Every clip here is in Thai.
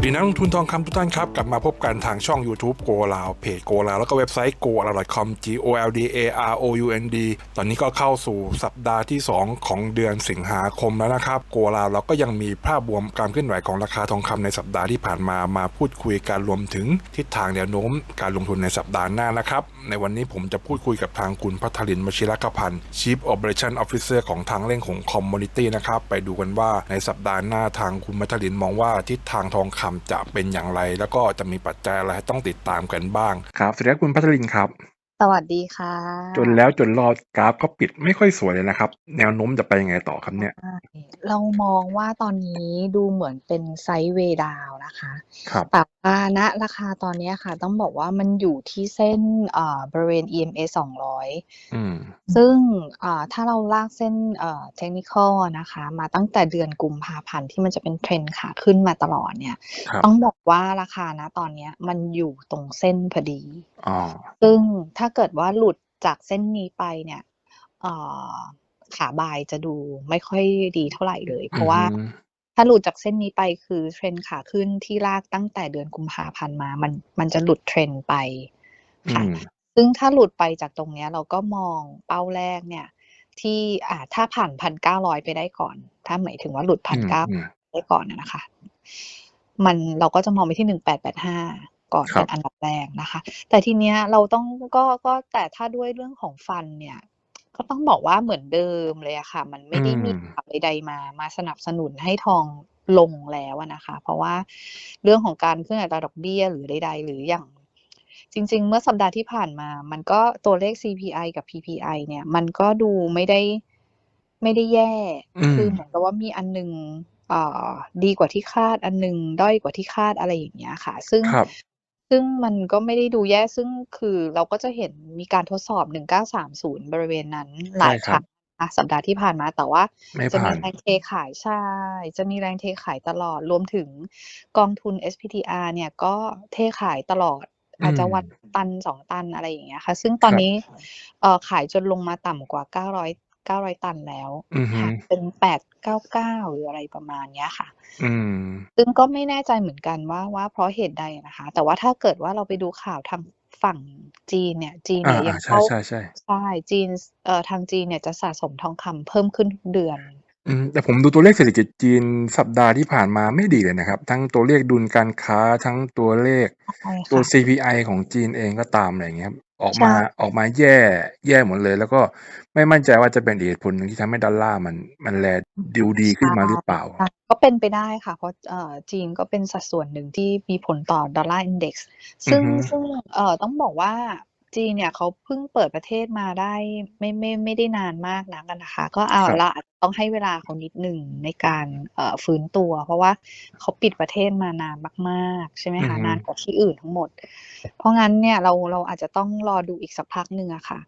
วัสดีนักลงทุนทองคำทุกท่านครับ กลับมาพบกันทางช่อง YouTube Go ลาวเพจ Go ลาวแล้วก็เว็บไซต์ go l a w com g o l d a r o u n d ตอนนี้ก็เข้าสู่สัปดาห์ที่ 2 ของเดือนสิงหาคมแล้วนะครับ Go ลาวเราก็ยังมีภาพรวมการเคลื่อนไหวของราคาทองคำในสัปดาห์ที่ผ่านมามาพูดคุยกันรวมถึงทิศทางแนวโน้มการลงทุนในสัปดาห์หน้านะครับในวันนี้ผมจะพูดคุยกับทางคุณพัทลินมชิรกพันธ์ Chief Operation Officer ของทางเล่งของ Commodity นะครับไปดูกันว่าในสัปดาห์หน้าทางคุณพัทลินมองว่าทิศทางทองคำจะเป็นอย่างไร แล้วก็จะมีปัจจัยอะไรต้องติดตามกันบ้าง ครับสวัสดีครับคุณพัชรินครับ สวัสดีค่ะ จนแล้วจนรอดกราฟก็ปิดไม่ค่อยสวยเลยนะครับ แนวโน้มจะไปยังไงต่อครับเนี่ยใช่เรามองว่าตอนนี้ดูเหมือนเป็นไซด์เวย์ดาวน์นะคะ ครับ แต่ว่าณราคาตอนนี้ค่ะ ต้องบอกว่ามันอยู่ที่เส้นเอ่อบริเวณ EMA 200 อืม ซึ่งอ่าถ้าเราลากเส้นเอ่อเทคนิคอลนะคะ มาตั้งแต่เดือนกุมภาพันธ์ที่มันจะเป็นเทรนด์ขาขึ้นมาตลอดเนี่ย ครับ ต้องบอกว่าราคานะตอนเนี้ยมันอยู่ตรงเส้นพอดี อ๋อ ซึ่งถ้าเกิดว่าหลุดจากเส้นนี้ไปเนี่ยเอ่อขาบายจะดูไม่ค่อยดีเท่าไหร่เลย เพราะว่าอืมถ้าหลุดจากเส้นนี้ไปคือเทรนด์ขาขึ้นที่ลากตั้งแต่เดือนกุมภาพันธ์มา มันมันจะหลุดเทรนด์ไปอืค่ะมซึ่งถ้าหลุดไปจากตรงเนี้ยเราก็มองเป้าแรกเนี่ย ที่อ่าถ้าผ่านพันเก้าร้อยไปได้ก่อน ถ้าหมายถึงว่าหลุดพันอืมเก้าอืมได้ก่อนนะนะคะ มันเราก็จะมองไปที่หนึ่งแปดแปดห้า ก่อนครัเป็บนอันดับแรกนะคะ แต่ทีเนี้ยเราต้องก็ก็แต่ถ้าด้วยเรื่องของฟันเนี่ย ก็ต้องบอกว่าเหมือนเดิมเลยอะค่ะ มันไม่ได้มีอืม ข่าวใดๆมา มาสนับสนุนให้ทองลงแล้วอะนะคะ เพราะว่าเรื่องของการขึ้นอัตราดอกเบี้ยหรือใด ๆ หรืออย่าง จริง ๆ เมื่อสัปดาห์ที่ผ่านมา มันก็ตัวเลข CPI กับ PPI เนี่ย มันก็ดูไม่ได้ไม่ได้แย่ อืม คือเหมือนกับว่ามีอันหนึงเอ่อดีกว่าที่คาดอันหนึงด้อยกว่าที่คาดอะไรอย่างเงี้ยค่ะ ซึ่ง ครับ ซึ่งมันก็ไม่ได้ดูแย่ ซึ่งคือเราก็จะเห็นมีการทดสอบ 1930 บริเวณนั้นหใช่ลายคครับรั้งนะคะสัปดาห์ที่ผ่านมา แต่ว่าไม่จะมีผ่านแรงเทขาย ใช่ จะมีแรงเทขายตลอด รวมถึงกองทุน SPTR เนี่ยก็เทขายตลอด อือาจจะม วันตัน 2 ตัน อะไรอย่างเงี้ยค่ะ ซึ่งตอคนรับ นี้ เอ่อ ขายจนลงมาต่ำกว่า 900 900ตันแล้วอือฮึค่ะเป็น899หรืออะไรประมาณเนี้ยค่ะอืมซึ่งก็ไม่แน่ใจเหมือนกันว่าว่าเพราะเหตุใดนะคะ แต่ว่าถ้าเกิดว่าเราไปดูข่าวทางฝั่งจีนเนี่ย จีนอาเนี่ยยัอ่างใช่เข้าใช่ใช่ใช่จีนเอ่อทางจีนเนี่ยจะสะสมทองคำเพิ่มขึ้นทุกเดือน อืม แต่ผมดูตัวเลขเศรษฐกิจจีนสัปดาห์ที่ผ่านมาไม่ดีเลยนะครับ ทั้งตัวเลขดุลการค้า ทั้งตัวเลข ใช่ตัวค่ะ CPI ของจีนเองก็ตาม อะไรอย่างเงี้ยครับ ออกใช่มาออกมาแย่ แย่หมดเลย แล้วก็ไม่มั่นใจว่าจะเป็นอีกเหตุผลหนึ่งที่ทำให้ดอลลาร์มัน มันแลดูดีใชขึ้นมาหรือเปล่า่ก็เป็นไปได้ค่ะ เพราะ เอ่อ จีนก็เป็นสัดส่วนหนึ่งที่มีผลต่อดอลลาร์อินเด็กซ์อืซึ่องฮึ ซึ่ง เอ่อ ต้องบอกว่า จีนเนี่ยเขาเพิ่งเปิดประเทศมาได้ไม่ไม่ไม่ได้นานมากนักอะนะคะ ก็เอาครับเราอาจจะต้องให้เวลาเขานิดหนึ่งในการเอ่อฟื้นตัว เพราะว่าเขาปิดประเทศมานานมากๆ ใช่ไหมอือคะฮึนานกว่าที่อื่นทั้งหมด เพราะงั้นเนี่ยเราเราอาจจะต้องรอดูอีกสักพักหนึ่งอะค่ะ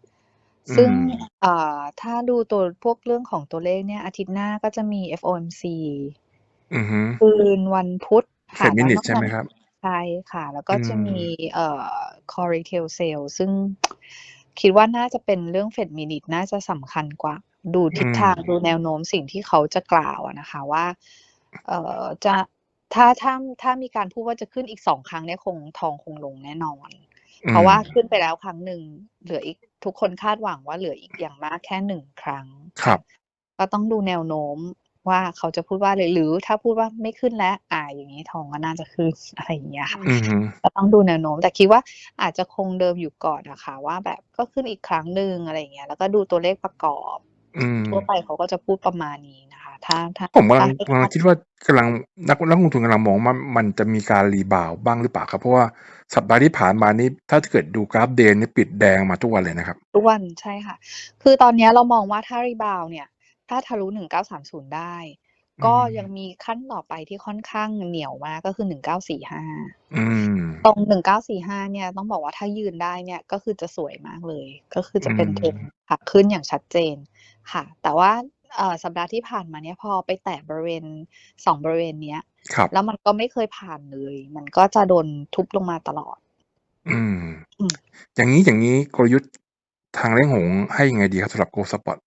อืซึ่งม เอ่อถ้าดูตัวพวกเรื่องของตัวเลขเนี่ยอาทิตย์หน้าก็จะมี FOMC อือฮึคืนวันพุธเฟค่ะดแล้มิวนินทอกใช่นั้ไหมน ครับ ใช่ค่ะ แล้วอืก็จะมีมเอ่อ Core Retail Sales ซึ่ง คิดว่าน่าจะเป็นเรื่องเฟดมินิทน่าจะสำคัญกว่า ดูอืทิศมทาง ดูแนวโน้มสิ่งที่เขาจะกล่าวอะนะคะว่า เอ่อ จะ ถ้า ถ้า ถ้ามีการพูดว่าจะขึ้นอีก 2 ครั้งเนี่ย คง ทองคงลงแน่นอน อืเพราะว่ามขึ้นไปแล้วครั้งหนึ่ง เหลืออีก ทุกคนคาดหวังว่าเหลืออีกอย่างมากแค่ 1 ครั้งครัค่ะบก็ต้องดูแนวโน้ม ว่าเขาจะพูดว่าอะไรหรือถ้าพูดว่าไม่ขึ้นแล้วอาอย่างงี้ทองก็น่าจะขึ้นอะไรอย่างเงี้ยค่ะอือฮึก็ต้องดูแนวโน้ม แต่คิดว่าอาจจะคงเดิมอยู่ก่อนอะค่ะว่าแบบก็ขึ้นอีกครั้งหนึ่งอะไรอย่างเงี้ยแล้วก็ดูตัวเลขประกอบอืมทั่วไปเขาก็จะพูดประมาณนี้นะคะ ถ้าถ้าผมกำถ้าลังให้กำลัคางดคิดว่ากำลังนักนักลงทุนกำลังมองว่ามันจะมีการรีบาวด์บ้างหรือเปล่าครับ?เพราะว่าสัปดาห์ที่ผ่านมานี้ถ้าเกิดดูกราฟ Day นี่ปิดแดงมาทุกวันเลยนะครับ ทุกวันใช่ค่ะ คือตอนเนี้ยเรามองว่าถ้ารีบาวด์เนี่ย ถ้าทะลุ 1930 ได้อืก็ยังมมีขั้นต่อไปที่ค่อนข้างเหนียวมากก็คือ 1945อืมตรง 1945 เนี่ยต้องบอกว่าถ้ายืนได้เนี่ยก็คือจะสวยมากเลย ก็คืออืจะเป็นเทรนมด์ขาขึ้นอย่างชัดเจนค่ะ แต่ว่าเอ่อสัปดาห์ที่ผ่านมาเนี่ยพอไปแตะบริเวณ2บริเวณเนี้ยครับแล้วมันก็ไม่เคยผ่านเลย มันก็จะโดนทุบลงมาตลอด อืมอืมอย่างงี้อย่างงี้กลยุทธ์ทางเล่งหงส์ให้ยังไงดีครับสำหรับ Gold Spot?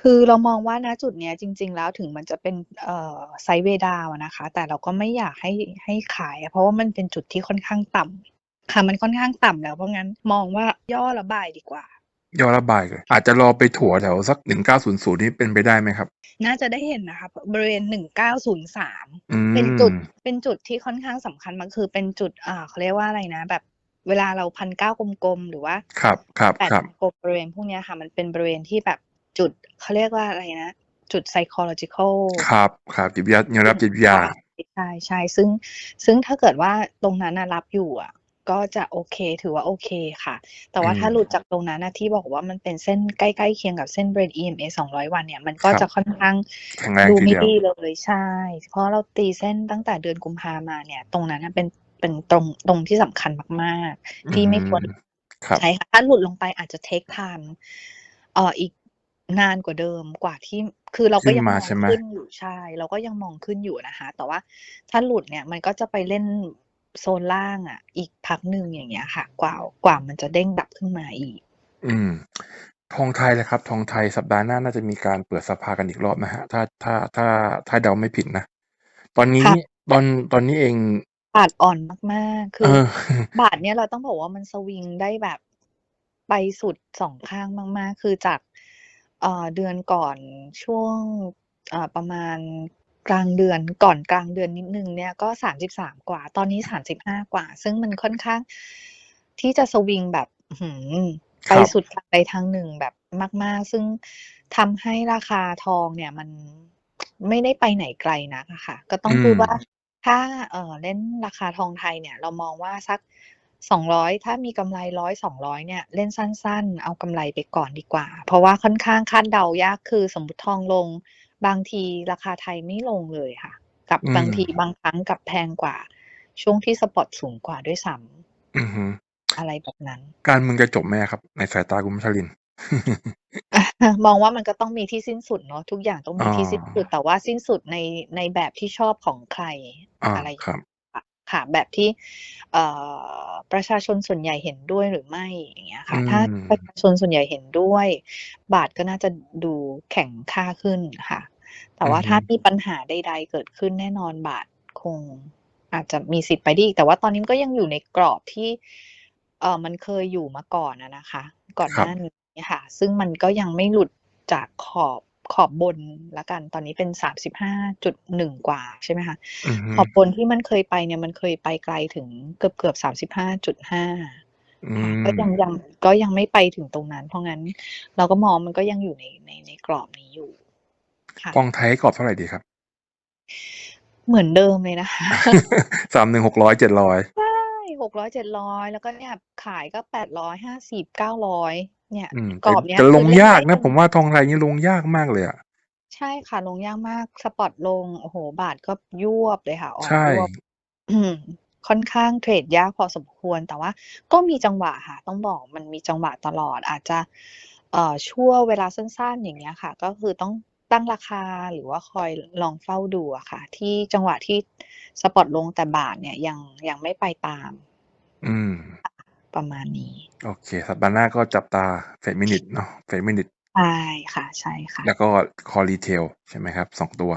คือเรามองว่าณจุดเนี้ยจริง ๆ แล้วถึงมันจะเป็นเอ่อไซด์เวย์ดาวน์อะนะคะ แต่เราก็ไม่อยากให้ให้ขายอะเพราะว่ามันเป็นจุดที่ค่อนข้างต่ำค่ะมันค่อนข้างต่ำแล้วเพราะงั้นมองว่าย่อระบายดีกว่า ย่อระบายเลยอาจจะรอไปถัวแถวสัก1900นี่เป็นไปได้ไหมครับ น่าจะได้เห็นนะคะบริเวณ1903อืเป็นจุดมเป็นจุดที่ค่อนข้างสำคัญมันคือเป็นจุดอ่าเขาเรียกว่าอะไรนะแบบเวลาเรา1,900กลมๆหรือว่าครับครับ8ครับกลมๆบริเวณพวกเนี้ยค่ะ มันเป็นบริเวณที่แบบ จุดเขาเรียกว่าอะไรนะ จุด psychological ครับครับจิตวิทยาแนวรับจิตวิทยาใช่ๆซึ่งซึ่งถ้าเกิดว่าตรงนั้นน่ะรับอยู่อะก็จะโอเคถือว่าโอเคค่ะ แต่ว่าอืมถ้าหลุดจากตรงนั้นน่ะที่บอกว่ามันเป็นเส้นใกล้ๆเคียงกับเส้น Brain EMA 200 วันเนี่ย มันก็ครับจะค่อนข้างแข็งแรงดูทีไม่เดียวดีเลยใช่ เพราะเราตีเส้นตั้งแต่เดือนกุมภามาเนี่ย ตรงนั้นน่ะเป็นเป็นตรงตรงที่สำคัญมากอืๆที่ไม่ควรมครับใช่ค่ะถ้าหลุดลงไปอาจจะ take time เอ่ออีก นานกว่าเดิมกว่าที่ คือเราขึ้ก็นยังมามองใช่ไหม?ขึ้นอยู่ใช่ เราก็ยังมองขึ้นอยู่นะคะ แต่ว่าถ้าหลุดเนี่ยมันก็จะไปเล่นโซนล่างอะอีกพักหนึ่งอย่างเงี้ยค่ะ กว่ากว่ามันจะเด้งกลับขึ้นมาอีก อืม ทองไทยล่ะครับ ทองไทยสัปดาห์หน้าน่าจะมีการเปิดสภากันอีกรอบนะครับถ้าถ้าถ้าถ้าเดาไม่ผิดนะ ตอนนี้ค่ะ ตอนตอนนี้เอง บาทอ่อนมากๆคืเอออ บาทเนี่ยเราต้องบอกว่ามันสวิงได้แบบไปสุด2ข้างมากๆ คือจาก เอ่อเดือนก่อนช่วง อ่า ประมาณกลางเดือน ก่อนกลางเดือนนิดหนึ่งเนี่ย ก็ 33 กว่า ตอนนี้ 35 กว่า ซึ่งมันค่อนข้าง ที่จะสวิงแบบ อื้อฮือคไปรับ สุดทางใดทางหนึ่งแบบมาก ๆ ซึ่งทำให้ราคาทองเนี่ยมัน ไม่ได้ไปไหนไกลนักอะค่ะ ก็ต้ออืงพูดมว่าถ้า เอ่อเล่นราคาทองไทยเนี่ย เรามองว่าสัก 200ถ้ามีกำไร100 200เนี่ยเล่นสั้นๆ เอากำไรไปก่อนดีกว่า เพราะว่าค่อนข้างคาดเดายากคือสมมุติทองลง บางทีราคาไทยไม่ลงเลยค่ะ กับอืบางมทีบางครั้งกลับแพงกว่า ช่วงที่สปอตสูงกว่าด้วยซ้อือฮึำอะไรแบบนั้น การเมืองจะจบไหมอะครับ ในสายตาคุณพัชรินทร์?มองว่ามันก็ต้องมีที่สิ้นสุดเนาะทุกอย่างต้องอ๋มีอที่สิ้นสุดแต่ว่าสิ้นสุดในในแบบที่ชอบของใครอาอะไรครับ ค่ะค่ะ แบบที่เอ่อประชาชนส่วนใหญ่เห็นด้วยหรือไม่อย่างเงี้ยอืค่ะ ถ้าประมชาชนส่วนใหญ่เห็นด้วย บาทก็น่าจะดูแข็งค่าขึ้นค่ะ แต่อืว่าอฮึถ้ามีปัญหาใด ๆ เกิดขึ้นแน่นอนบาทคงอาจจะมีสิทธิ์ไปได้อีกแต่ว่าตอนนี้มันก็ยังอยู่ในกรอบที่เอ่อมันเคยอยู่มาก่อนอะนะคะ ก่อนครัหบน้านี้ค่ะ ซึ่งมันก็ยังไม่หลุดจากขอบ ขอบบนแล้วกัน ตอนนี้เป็น35.1กว่าใช่ไหมคะอือฮึขอบบนที่มันเคยไปเนี่ยมันเคยไปไกลถึงเกือบๆ35.5อืค่ะก็ยังมยังก็ยังไม่ไปถึงตรงนั้น เพราะงั้นเราก็มองมันก็ยังอยู่ในในในกรอบนี้อยู่ค่ะทองไทยให้กรอบเท่าไรดีครับ?เหมือนเดิมเลยนะคะ31 600 700ใช่600 700แล้วก็เนี่ยขายก็850 900เนี่ยอืมกรแต่อบเนี้ยจะคืลองเล่นยาได้กนะจผนมว่าทองไทยนี่ลงยากมากเลยอะใช่ค่ะ ลงยากมาก สปอตลง โอ้โฮ บาทก็ยวบเลยค่ะ อ่อใช่นยวบ อืม ค่อนข้างเทรดยากพอสมควร แต่ว่าก็มีจังหวะค่ะ ต้องบอกมันมีจังหวะตลอด อาจจะ เอ่อ ชั่วเวลาสั้น ๆ อย่างเงี้ยค่ะ ก็คือต้องตั้งราคา หรือว่าคอยลองเฝ้าดูอะค่ะ ที่จังหวะที่สปอตลง แต่บาทเนี่ยยัง ยังไม่ไปตาม อืมค่ะ ประมาณนี้ โอเค สัปดาห์หน้าก็จับตา Fed Minute เนาะ Fed Minute ใช่ค่ะ ใช่ค่ะ แล้วก็ Core Retail ใช่ไหมครับ2ตัว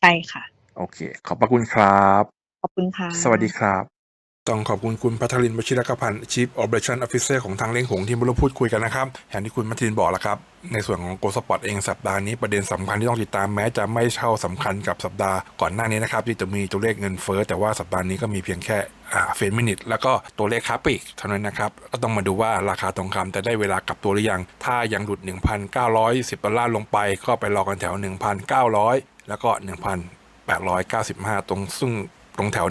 ใช่ค่ะ โอเค ขอบพระคุณครับ ขอบคุณค่ะ สวัสดีครับ ต้องขอบคุณคุณพัทรินวชิรกพันธ์ Chief Operation Officer ของทางเล้งหงที่มาร่วมพูดคุยกันนะครับอย่างที่คุณพัทรินบอกแหละครับ ในส่วนของ Gold Spot เองสัปดาห์นี้ประเด็นสำคัญที่ต้องติดตามแม้จะไม่เท่าสำคัญกับสัปดาห์ก่อนหน้านี้นะครับที่จะมีตัวเลขเงินเฟ้อแต่ว่าสัปดาห์นี้ก็มีเพียงแค่อ่า Fed Minute แล้วก็ตัวเลขค้าปลีกเท่านั้นนะครับก็ต้องมาดูว่าราคาทองคำจะได้เวลากลับตัวหรือยัง ถ้ายังหลุด 1,910ดอลลาร์ลงไป ก็ไปรอกันแถว 1,900 แล้วก็ 1,895 ตรงซึ่ง ตรงแถว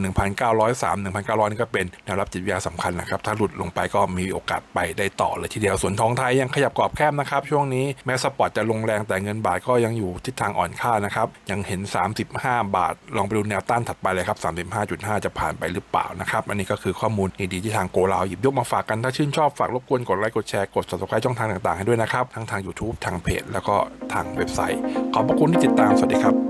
1,903 1,900 นี่ก็เป็นแนวรับจิตวิทยาสำคัญนะครับ ถ้าหลุดลงไปก็มีโอกาสไปได้ต่อเลยทีเดียว ส่วนทองไทยยังขยับกรอบแคบนะครับ ช่วงนี้แม้สปอร์ตจะลงแรงแต่เงินบาทก็ยังอยู่ทิศทางอ่อนค่านะครับ ยังเห็น 35 บาท ลองไปดูแนวต้านถัดไปเลยครับ 35.5 จะผ่านไปหรือเปล่านะครับ อันนี้ก็คือข้อมูลดีๆที่ทางโกลาวหยิบยกมาฝากกัน ถ้าชื่นชอบฝากรบกวนกดไลค์กดแชร์กด Subscribe ช่องทางต่างๆให้ด้วยนะครับ ทั้งทางยูทูบทางเพจแล้วก็ทางเว็บไซต์ ขอบพระคุณที่ติดตาม สวัสดีครับ